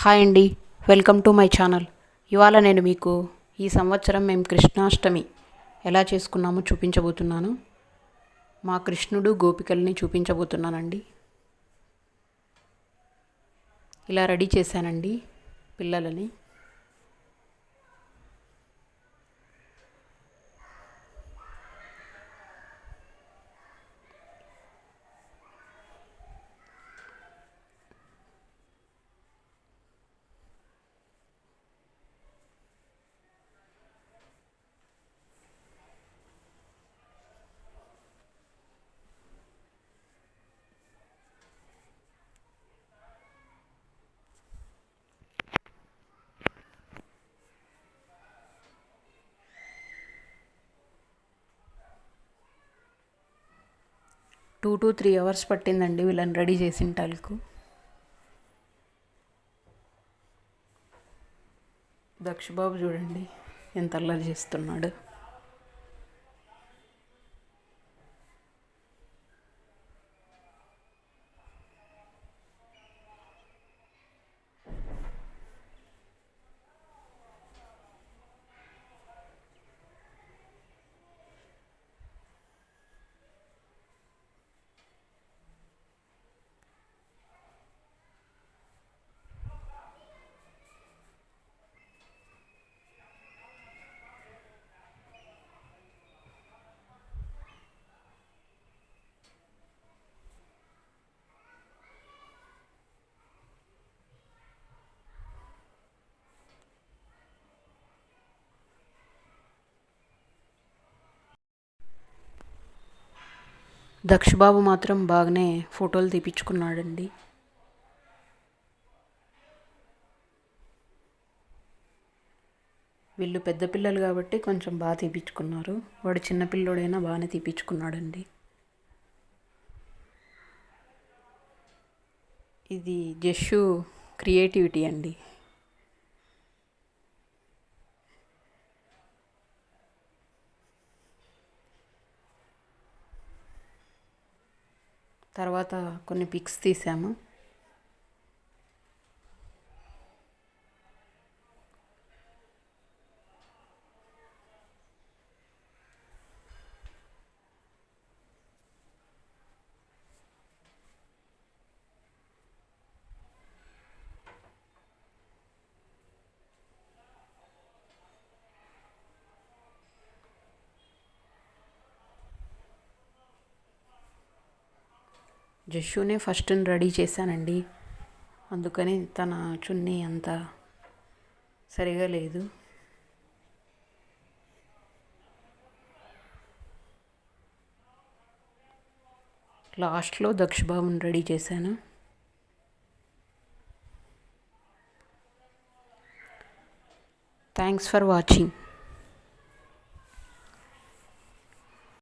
Hi అండి welcome to my channel. ఇవాళ నేను మీకు ఈ సంవత్సరం మేము కృష్ణాష్టమి ఎలా చేసుకున్నామో చూపించబోతున్నాను. మా కృష్ణుడు గోపికల్ని చూపించబోతున్నానండి. ఇలా రెడీ చేశానండి పిల్లలని. టూ టు త్రీ అవర్స్ పట్టిందండి వీళ్ళని రెడీ చేసిన టాల్కు దక్షబాబు చూడండి ఎంత అల్లరి చేస్తున్నాడు. దక్షబాబు మాత్రం బాగానే ఫోటోలు తీపించుకున్నాడండి వీళ్ళు పెద్ద పిల్లలు కాబట్టి కొంచెం బాగా తీపించుకున్నారు వాడు చిన్నపిల్లోడైనా బాగానే తీపించుకున్నాడండి ఇది జస్సు క్రియేటివిటీ అండి. తర్వాత కొన్ని పిక్స్ తీసాము. జస్సునే ఫస్ట్ రెడీ చేశానండి. అందుకని తన చున్నీ అంత సరిగా లేదు. లాస్ట్లో దక్షబాబుని రెడీ చేశాను. Thanks for watching.